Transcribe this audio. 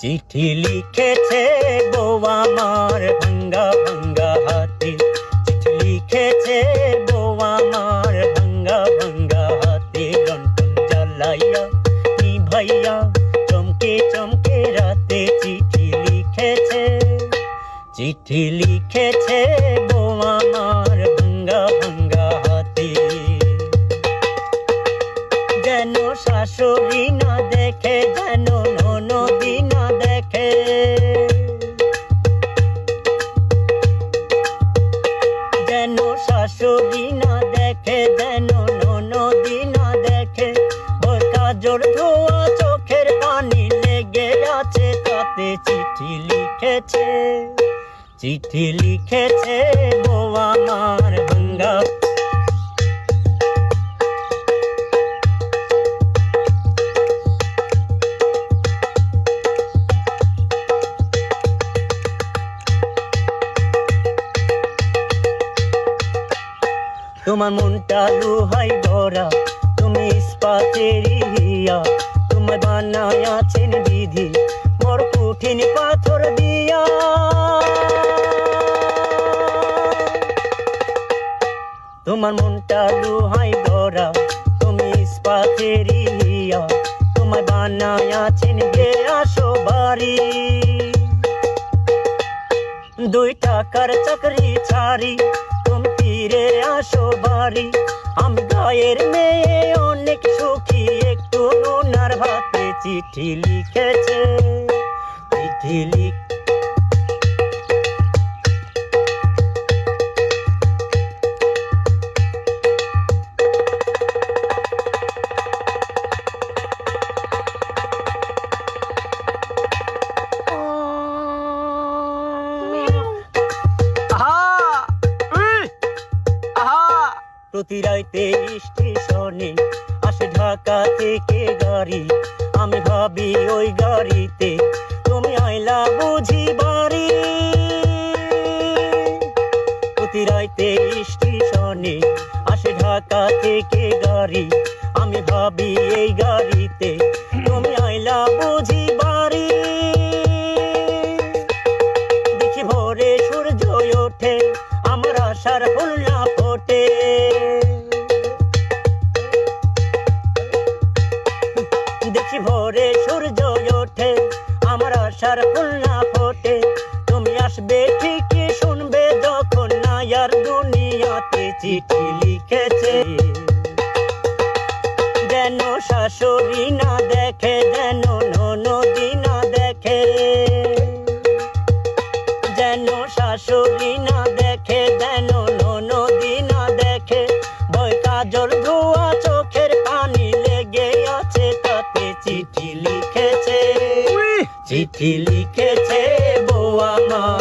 চিঠি লিখেছে বউ আমার ভাঙ্গা ভাঙ্গা হাতে। চিঠি লিখেছে বউ আমার ভাঙ্গা ভাঙ্গা হাতে। লন্ঠন জ্বালাইয়া নি ভাইয়া চমকে চমকে রাতে চিঠি লিখেছে। চিঠি লিখেছে বউ আমার ভাঙ্গা ভাঙ্গা হাতে। যেন শাশুড়ি না দেখে, যেন শাশুড়ি না দেখে যেন নদী না দেখে। ওর কাজর ধোয়া চোখের পানি লেগে আছে, তাতে চিঠি লিখেছে। চিঠি লিখেছে বউ আমার। তোমার মনটা লোহাই ভরা, তুমি ইস্পাতের হিয়া তোমার বানায় আছেন বিধি মোর কঠিন পাথর দিয়া। তোমার মনটা লোহাই ভরা, তুমি ইস্পাতের হিয়া তোমার বানায় আছেন গে আসো বাড়ি দুই টাকার চাকরি ছাড়ি বাড়ি আমি গায়ের মেয়ে অনেক সুখী একটু নুনার ভাতে চিঠি লিখেছে। চিঠি লিখ প্রতি রাইতে স্টেশনে আসে ঢাকা থেকে গাড়ি। আমি ভাবি ওই গাড়িতে তুমি আইলা বুঝি বাড়ি। প্রতি রাইতে স্টেশনে আসে ঢাকা থেকে গাড়ি। আমি ভাবি এই গাড়িতে আশার ফুলনা ফোটে। তুমি আসবে ঠিকই শুনবে যখন নায়ার দুনিয়াতে চিঠি লিখেছে। যেন শাশুড়ি না দেখে, যেন ননদি না দেখে। যেন শাশুড়ি না দেখে, যেন ননদি না দেখে। ভয় কাজল ধোয়া চোখের পানি লেগে আছে, তাতে চিঠি লিখেছে। চিঠি লিখেছে বউ আমার।